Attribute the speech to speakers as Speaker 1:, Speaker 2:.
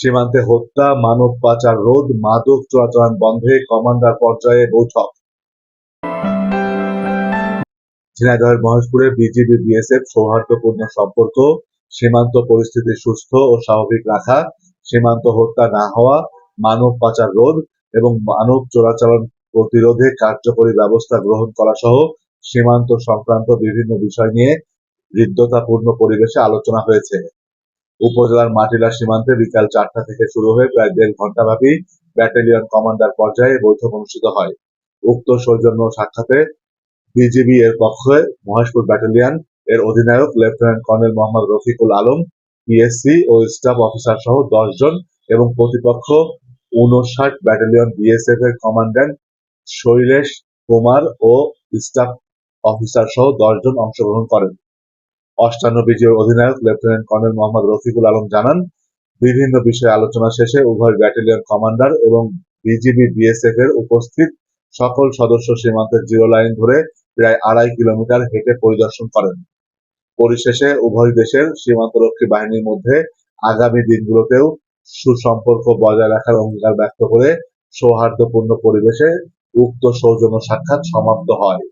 Speaker 1: সীমান্তে হত্যা, মানব পাচার রোধ, মাদক চোরাচালান বন্ধে কমান্ডার পর্যায়ে বৈঠক। ঝিনাইদহের মহেশপুরে বিজিবি, বিএসএফ সৌহার্দ্যপূর্ণ সম্পর্ক, সীমান্ত পরিস্থিতি সুস্থ ও স্বাভাবিক রাখা, সীমান্ত হত্যা না হওয়া, মানব পাচার রোধ এবং মানব চোরাচালান প্রতিরোধে কার্যকরী ব্যবস্থা গ্রহণ করা সহ সীমান্ত সংক্রান্ত বিভিন্ন বিষয় নিয়ে হৃদ্যতাপূর্ণ পরিবেশে আলোচনা হয়েছে। উপজেলার মাটিলা সীমান্তে বিকাল চারটা থেকে শুরু হয়ে প্রায় দেড় ঘন্টাব্যাপী ব্যাটালিয়ন কমান্ডার পর্যায়ে বৈঠক অনুষ্ঠিত হয়। উক্ত সৌজন্য সাক্ষাতে বিজিবি এর পক্ষে মহেশপুর ব্যাটালিয়ন এর অধিনায়ক lieutenant colonel Mohammad Rafiqul Alam, PSC ও স্টাফ অফিসার সহ জন এবং প্রতিপক্ষ উনষাট ব্যাটালিয়ন বিএসএফ এর কমান্ড্যান্ট শৈলেশ কুমার ও স্টাফ অফিসার সহ জন অংশগ্রহণ করেন। অষ্টান্ন বিজিওর অধিনায়ক লেফটেন্যান্ট কর্নেল মোহাম্মদ রফিকুল আলম জানান, বিভিন্ন বিষয়ে আলোচনা শেষে উভয় ব্যাটালিয়ন কমান্ডার এবং বিজিবি বিএসএফ এর উপস্থিত সকল সদস্য সীমান্তের জিরো লাইন ধরে প্রায় আড়াই কিলোমিটার হেঁটে পরিদর্শন করেন। পরিশেষে উভয় দেশের সীমান্তরক্ষী বাহিনীর মধ্যে আগামী দিনগুলোতেও সুসম্পর্ক বজায় রাখার অঙ্গীকার ব্যক্ত করে সৌহার্দ্যপূর্ণ পরিবেশে উক্ত সৌজন্য সাক্ষাৎ সমাপ্ত হয়।